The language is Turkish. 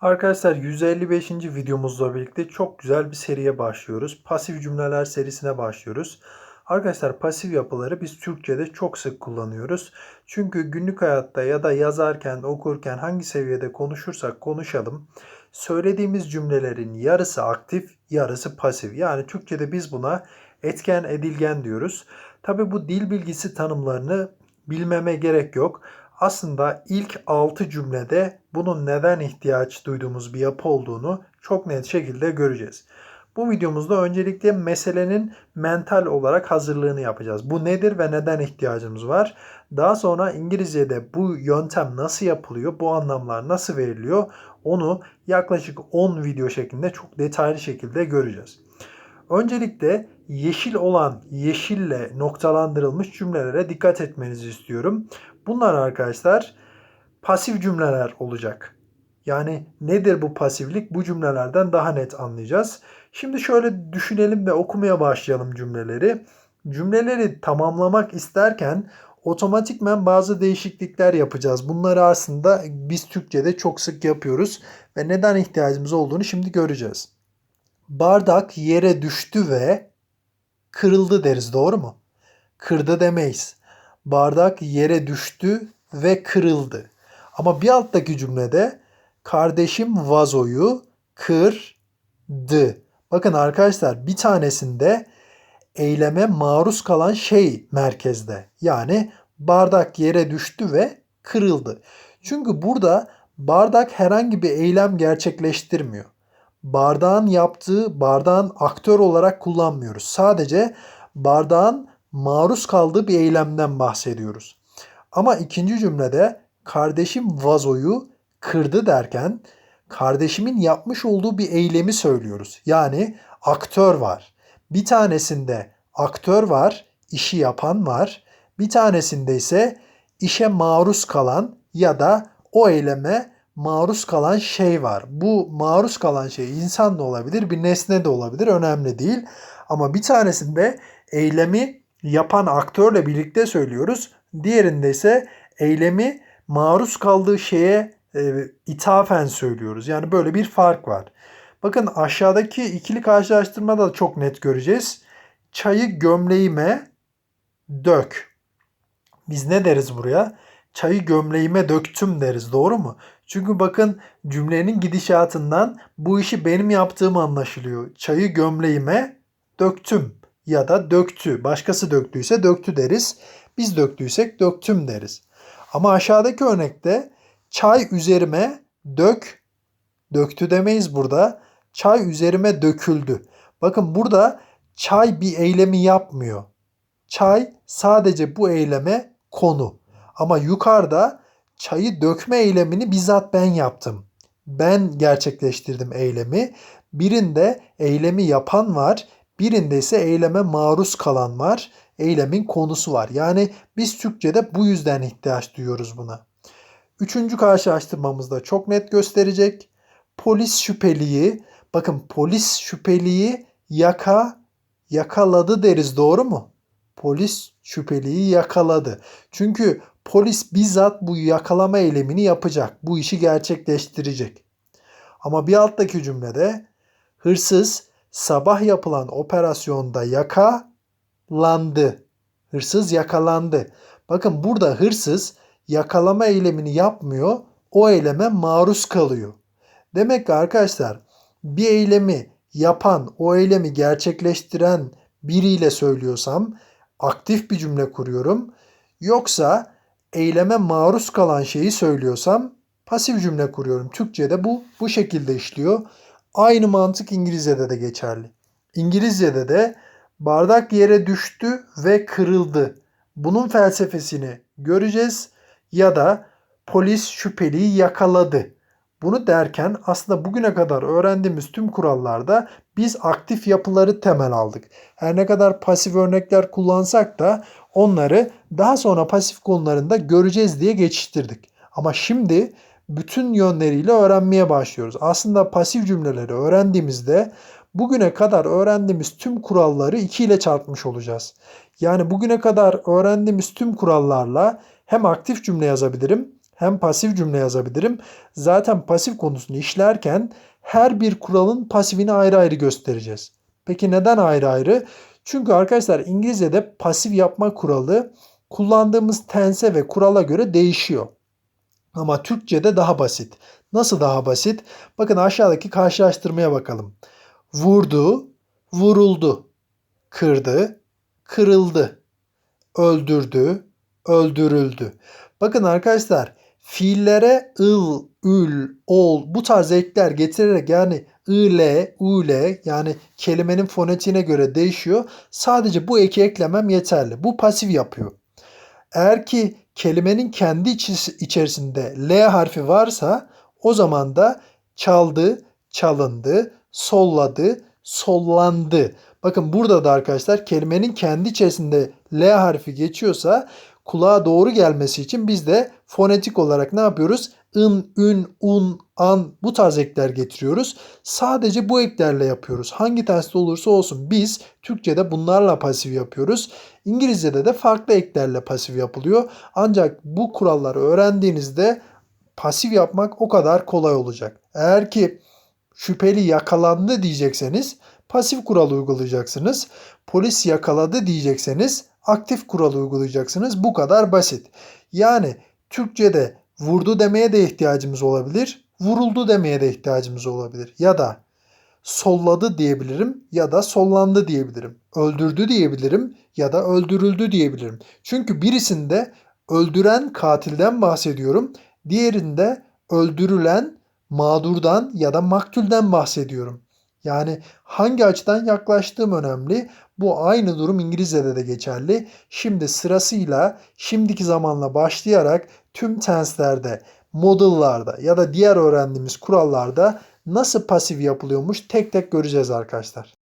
Arkadaşlar 155. videomuzla birlikte çok güzel bir seriye başlıyoruz. Pasif cümleler serisine başlıyoruz. Arkadaşlar pasif yapıları biz Türkçe'de çok sık kullanıyoruz. Çünkü günlük hayatta ya da yazarken, okurken hangi seviyede konuşursak konuşalım. Söylediğimiz cümlelerin yarısı aktif, yarısı pasif. Yani Türkçe'de biz buna etken, edilgen diyoruz. Tabi bu dil bilgisi tanımlarını bilmeme gerek yok. Aslında ilk 6 cümlede bunun neden ihtiyaç duyduğumuz bir yapı olduğunu çok net şekilde göreceğiz. Bu videomuzda öncelikle meselenin mental olarak hazırlığını yapacağız. Bu nedir ve neden ihtiyacımız var? Daha sonra İngilizce'de bu yöntem nasıl yapılıyor, bu anlamlar nasıl veriliyor onu yaklaşık 10 video şeklinde çok detaylı şekilde göreceğiz. Öncelikle yeşil olan yeşille noktalandırılmış cümlelere dikkat etmenizi istiyorum. Bunlar arkadaşlar pasif cümleler olacak. Yani nedir bu pasiflik? Bu cümlelerden daha net anlayacağız. Şimdi şöyle düşünelim ve okumaya başlayalım cümleleri. Cümleleri tamamlamak isterken otomatikmen bazı değişiklikler yapacağız. Bunları aslında biz Türkçe'de çok sık yapıyoruz ve neden ihtiyacımız olduğunu şimdi göreceğiz. Bardak yere düştü ve kırıldı deriz doğru mu? Kırdı demeyiz. Bardak yere düştü ve kırıldı. Ama bir alttaki cümlede kardeşim vazoyu kırdı. Bakın arkadaşlar bir tanesinde eyleme maruz kalan şey merkezde. Yani bardak yere düştü ve kırıldı. Çünkü burada bardak herhangi bir eylem gerçekleştirmiyor. Bardağın yaptığı, bardağın aktör olarak kullanmıyoruz. Sadece bardağın maruz kaldığı bir eylemden bahsediyoruz. Ama ikinci cümlede kardeşim vazoyu kırdı derken kardeşimin yapmış olduğu bir eylemi söylüyoruz. Yani aktör var. Bir tanesinde aktör var, işi yapan var. Bir tanesinde ise işe maruz kalan ya da o eyleme maruz kalan şey var. Bu maruz kalan şey insan da olabilir, bir nesne de olabilir, önemli değil. Ama bir tanesinde eylemi yapan aktörle birlikte söylüyoruz. Diğerinde ise eylemi maruz kaldığı şeye e, ithafen söylüyoruz. Yani böyle bir fark var. Bakın aşağıdaki ikili karşılaştırmada da çok net göreceğiz. Çayı gömleğime dök. Biz ne deriz buraya? Çayı gömleğime döktüm deriz. Doğru mu? Çünkü bakın cümlenin gidişatından bu işi benim yaptığım anlaşılıyor. Çayı gömleğime döktüm ya da döktü. Başkası döktüyse döktü deriz. Biz döktüysek döktüm deriz. Ama aşağıdaki örnekte çay üzerime dök, döktü demeyiz burada. Çay üzerime döküldü. Bakın burada çay bir eylemi yapmıyor. Çay sadece bu eyleme konu. Ama yukarıda çayı dökme eylemini bizzat ben yaptım. Ben gerçekleştirdim eylemi. Birinde eylemi yapan var, birinde ise eyleme maruz kalan var. Eylemin konusu var. Yani biz Türkçe'de bu yüzden ihtiyaç duyuyoruz buna. Üçüncü karşılaştırmamızda çok net gösterecek. Polis şüpheliyi, bakın polis şüpheliyi yaka yakaladı deriz doğru mu? Polis şüpheliyi yakaladı. Çünkü polis bizzat bu yakalama eylemini yapacak. Bu işi gerçekleştirecek. Ama bir alttaki cümlede hırsız sabah yapılan operasyonda yakalandı. Hırsız yakalandı. Bakın burada hırsız yakalama eylemini yapmıyor. O eyleme maruz kalıyor. Demek ki arkadaşlar bir eylemi yapan, o eylemi gerçekleştiren biriyle söylüyorsam aktif bir cümle kuruyorum. Yoksa eyleme maruz kalan şeyi söylüyorsam pasif cümle kuruyorum. Türkçe'de bu bu şekilde işliyor. Aynı mantık İngilizce'de de geçerli. İngilizce'de de bardak yere düştü ve kırıldı. Bunun felsefesini göreceğiz ya da polis şüpheliyi yakaladı. Bunu derken aslında bugüne kadar öğrendiğimiz tüm kurallarda biz aktif yapıları temel aldık. Her ne kadar pasif örnekler kullansak da onları daha sonra pasif konularında göreceğiz diye geçiştirdik. Ama şimdi bütün yönleriyle öğrenmeye başlıyoruz. Aslında pasif cümleleri öğrendiğimizde bugüne kadar öğrendiğimiz tüm kuralları 2 ile çarpmış olacağız. Yani bugüne kadar öğrendiğimiz tüm kurallarla hem aktif cümle yazabilirim hem pasif cümle yazabilirim. Zaten pasif konusunu işlerken her bir kuralın pasifini ayrı ayrı göstereceğiz. Peki neden ayrı ayrı? Çünkü arkadaşlar İngilizce'de pasif yapma kuralı kullandığımız tense ve kurala göre değişiyor. Ama Türkçe'de daha basit. Nasıl daha basit? Bakın aşağıdaki karşılaştırmaya bakalım. Vurdu, vuruldu. Kırdı, kırıldı. Öldürdü, öldürüldü. Bakın arkadaşlar fiillere ıl, ül, ol bu tarz ekler getirerek yani ile, ule yani kelimenin fonetiğine göre değişiyor. Sadece bu eki eklemem yeterli. Bu pasif yapıyor. Eğer ki kelimenin kendi içerisinde L harfi varsa o zaman da çaldı, çalındı, solladı, sollandı. Bakın burada da arkadaşlar kelimenin kendi içerisinde L harfi geçiyorsa kulağa doğru gelmesi için biz de fonetik olarak ne yapıyoruz? ın, ün, un, an bu tarz ekler getiriyoruz. Sadece bu eklerle yapıyoruz. Hangi terste olursa olsun biz Türkçe'de bunlarla pasif yapıyoruz. İngilizce'de de farklı eklerle pasif yapılıyor. Ancak bu kuralları öğrendiğinizde pasif yapmak o kadar kolay olacak. Eğer ki şüpheli yakalandı diyecekseniz pasif kural uygulayacaksınız. Polis yakaladı diyecekseniz aktif kural uygulayacaksınız. Bu kadar basit. Yani Türkçe'de vurdu demeye de ihtiyacımız olabilir. Vuruldu demeye de ihtiyacımız olabilir. Ya da solladı diyebilirim ya da sollandı diyebilirim. Öldürdü diyebilirim ya da öldürüldü diyebilirim. Çünkü birisinde öldüren katilden bahsediyorum. Diğerinde öldürülen mağdurdan ya da maktulden bahsediyorum. Yani hangi açıdan yaklaştığım önemli. Bu aynı durum İngilizce'de de geçerli. Şimdi sırasıyla şimdiki zamanla başlayarak tüm tenslerde, modal'larda ya da diğer öğrendiğimiz kurallarda nasıl pasif yapılıyormuş tek tek göreceğiz arkadaşlar.